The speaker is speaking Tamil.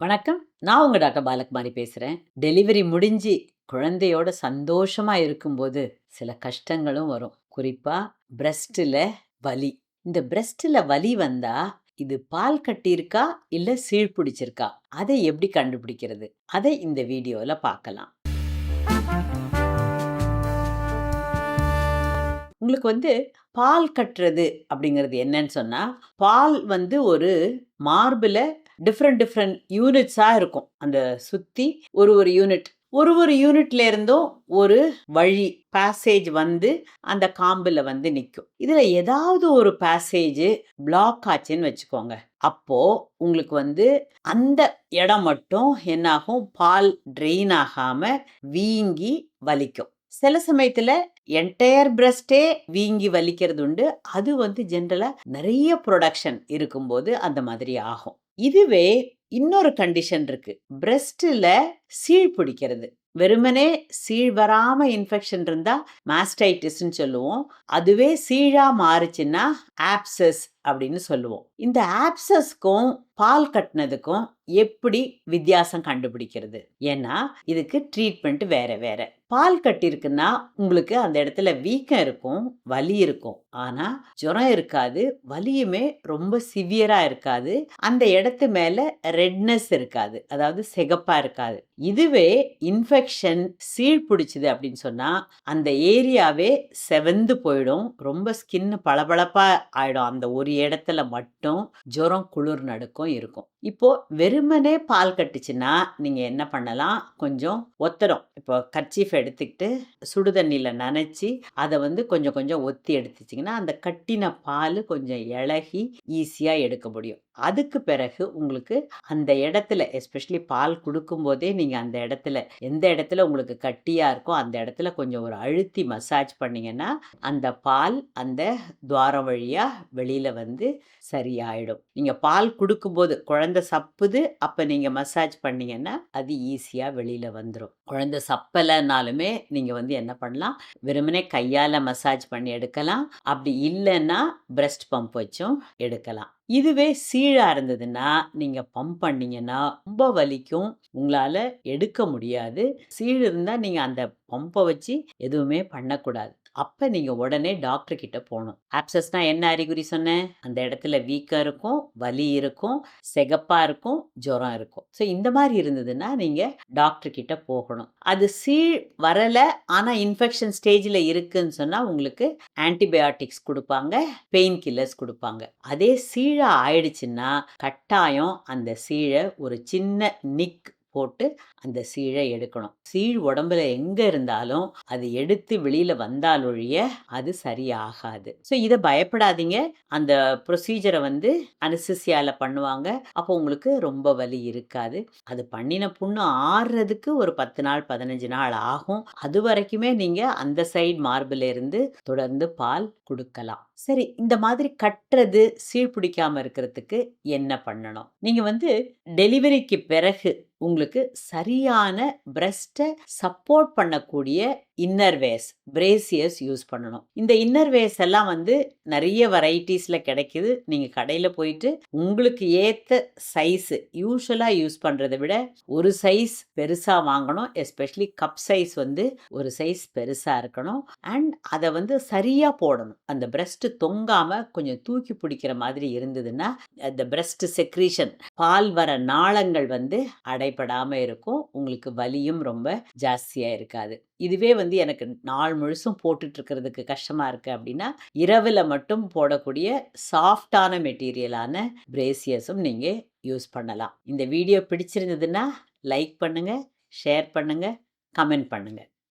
வணக்கம். நான் உங்கள் டாக்டர் பாலகுமாரி பேசுகிறேன் டெலிவரி முடிஞ்சு குழந்தையோட சந்தோஷமாக இருக்கும்போது சில கஷ்டங்களும் வரும். குறிப்பாக பிரஸ்ட்ல வலி. இந்த பிரஸ்ட்ல வலி வந்தால் இது பால் கட்டியிருக்கா? இல்லை சீழ் பிடிச்சிருக்கா? அதை எப்படி கண்டுபிடிக்கிறது? அதை இந்த வீடியோவில் பார்க்கலாம். உங்களுக்கு வந்து பால் கட்டுறது அப்படிங்கிறது என்னன்னு சொன்னால் பால் வந்து ஒரு மார்பில் டிஃப்ரெண்ட் டிஃப்ரெண்ட் யூனிட்ஸாக இருக்கும். அந்த சுற்றி ஒரு ஒரு யூனிட் ஒரு ஒரு யூனிட்ல இருந்தும் ஒரு வழி பேசேஜ் வந்து அந்த காம்பில் வந்து நிற்கும் இதில் ஏதாவது ஒரு பேசேஜ் பிளாக் ஆச்சுன்னு வச்சுக்கோங்க. அப்போது உங்களுக்கு வந்து அந்த இடம் மட்டும் என்னாகும்? பால் ட்ரெயின் ஆகாமல் வீங்கி வலிக்கும். சில சமயத்தில் என்டையர் பிரஸ்டே வீங்கி வலிக்கிறது உண்டு அது வந்து ஜென்ரலாக நிறைய ப்ரொடக்ஷன் இருக்கும்போது அந்த மாதிரி ஆகும். இதுவே இன்னொரு கண்டிஷன் இருக்கு. பிரெஸ்டில் சீழ் பிடிக்கிறது. வெறுமனே சீழ் வராம இன்ஃபெக்ஷன் இருந்தா மாஸ்டைட்டிஸ்ன்னு சொல்லுவோம். அதுவே சீழா மாறுச்சுன்னா ஆப்சஸ் அப்படின்னு சொல்லுவோம். இந்த ஆப்சஸ்க்கும் பால் கட்டினதுக்கும் எப்படி வித்தியாசம் கண்டுபிடிக்கிறது? ஏன்னா இதுக்கு ட்ரீட்மெண்ட் வேற வேற. பால் கட்டிருக்குன்னா உங்களுக்கு அந்த இடத்துல வீக்கம் இருக்கும் வலி இருக்கும். ஆனா ஜுரம் இருக்காது வலியுமே ரொம்ப சிவியரா இருக்காது. அந்த இடத்து மேல ரெட்னஸ் இருக்காது அதாவது சிகப்பா இருக்காது. இதுவே இன்ஃபெக்ஷன் சீழ் பிடிச்சிது அப்படின்னு சொன்னால் அந்த ஏரியாவே செவந்து போயிடும். ரொம்ப ஸ்கின் பளபளப்பாக ஆயிடும். அந்த ஒரு இடத்துல மட்டும் ஜுரம் குளிர் நடுக்கம் இருக்கும். இப்போது வெறுமனே பால் கட்டுச்சுன்னா நீங்கள் என்ன பண்ணலாம்? கொஞ்சம் ஒத்தடம் இப்போ கர்ச்சீஃப் எடுத்துக்கிட்டு சுடுதண்ணியில் நனைச்சி அதை வந்து கொஞ்சம் கொஞ்சம் ஒத்தி எடுத்துச்சிங்கன்னா அந்த கட்டின பால் கொஞ்சம் இழகி ஈஸியாக எடுக்க முடியும். அதுக்கு பிறகு உங்களுக்கு அந்த இடத்துல எஸ்பெஷலி பால் கொடுக்கும்போதே நீங்கள் அந்த இடத்துல எந்த இடத்துல உங்களுக்கு கட்டியாக இருக்கோ அந்த இடத்துல கொஞ்சம் ஒரு அழுத்தி மசாஜ் பண்ணிங்கன்னா அந்த பால் அந்த துவாரம் வழியாக வெளியில் வந்து சரியாயிடும். நீங்கள் பால் கொடுக்கும்போது குழந்தை சப்புது அப்போ நீங்கள் மசாஜ் பண்ணீங்கன்னா அது ஈஸியாக வெளியில் வந்துடும் குழந்தை சப்பலைனாலுமே நீங்கள் வந்து என்ன பண்ணலாம்? வெறுமனே கையால் மசாஜ் பண்ணி எடுக்கலாம். அப்படி இல்லைன்னா பிரஸ்ட் பம்ப் வச்சும் எடுக்கலாம். இதுவே சீழாக இருந்ததுன்னா நீங்கள் பம்ப் பண்ணீங்கன்னா ரொம்ப வலிக்கும். உங்களால் எடுக்க முடியாது. சீழ் இருந்தால் நீங்கள் அந்த பம்பை வச்சு எதுவுமே பண்ணக்கூடாது. அப்போ நீங்கள் உடனே டாக்டர் கிட்ட போகணும் ஆப்சஸ்னா என்ன அறிகுறி சொன்னேன் அந்த இடத்துல வீக்கம் இருக்கும் வலி இருக்கும் செகப்பாக இருக்கும் ஜுரம் இருக்கும். ஸோ இந்த மாதிரி இருந்ததுன்னா நீங்கள் டாக்டர் கிட்ட போகணும். அது சீழ் வரலை ஆனால் இன்ஃபெக்ஷன் ஸ்டேஜில் இருக்குன்னு சொன்னால் உங்களுக்கு ஆன்டிபயோட்டிக்ஸ் கொடுப்பாங்க பெயின் கில்லர்ஸ் கொடுப்பாங்க. அதே சீழாக ஆயிடுச்சுன்னா கட்டாயம் அந்த சீழை ஒரு சின்ன நிக் போட்டு அந்த சீழை எடுக்கணும். சீழ் உடம்புல எங்க இருந்தாலும் அது எடுத்து வெளியில வந்தாலொழிய அது சரியாகாது. ஸோ இதை பயப்படாதீங்க. அந்த ப்ரொசீஜரை வந்து அனசிசியால பண்ணுவாங்க. அப்போ உங்களுக்கு ரொம்ப வலி இருக்காது. அது பண்ணின புண்ணு ஆறுறதுக்கு ஒரு பத்து நாள் பதினஞ்சு நாள் ஆகும். அது வரைக்குமே நீங்க அந்த சைடு மார்பில் இருந்து தொடர்ந்து பால் கொடுக்கலாம். சரி இந்த மாதிரி கட்டுறது சீழ் பிடிக்காம இருக்கிறதுக்கு என்ன பண்ணணும்? நீங்க வந்து டெலிவரிக்கு பிறகு உங்களுக்கு சரியான பிரஸ்ட்டை சப்போர்ட் பண்ணக்கூடிய இன்னர்வேஸ் பிரேசியர்ஸ் யூஸ் பண்ணணும். இந்த இன்னர்வேஸ் எல்லாம் வந்து நிறைய வெரைட்டிஸில் கிடைக்குது. நீங்கள் கடையில் போயிட்டு உங்களுக்கு ஏற்ற சைஸு யூஸ்வலாக யூஸ் பண்ணுறதை விட ஒரு சைஸ் பெருசாக வாங்கணும். எஸ்பெஷலி கப் சைஸ் வந்து ஒரு சைஸ் பெருசாக இருக்கணும். அண்ட் அதை வந்து சரியாக போடணும். அந்த பிரஸ்ட்டு தொங்காமல் கொஞ்சம் தூக்கி பிடிக்கிற மாதிரி இருந்ததுன்னா அந்த பிரஸ்ட் செக்ரீஷன் பால் வர நாளங்கள் வந்து அடைபடாமல் இருக்கும். உங்களுக்கு வலியும் ரொம்ப ஜாஸ்தியாக இருக்காது. இதுவே வந்து எனக்கு நாள் முழுசும் போட்டுட்டு இருக்கிறதுக்கு கஷ்டமாக இருக்குது அப்படின்னா இரவில் மட்டும் போடக்கூடிய சாஃப்டான மெட்டீரியலான பிரேசியஸும் நீங்கள் யூஸ் பண்ணலாம். இந்த வீடியோ பிடிச்சிருந்ததுன்னா லைக் பண்ணுங்கள் ஷேர் பண்ணுங்கள் கமெண்ட் பண்ணுங்கள்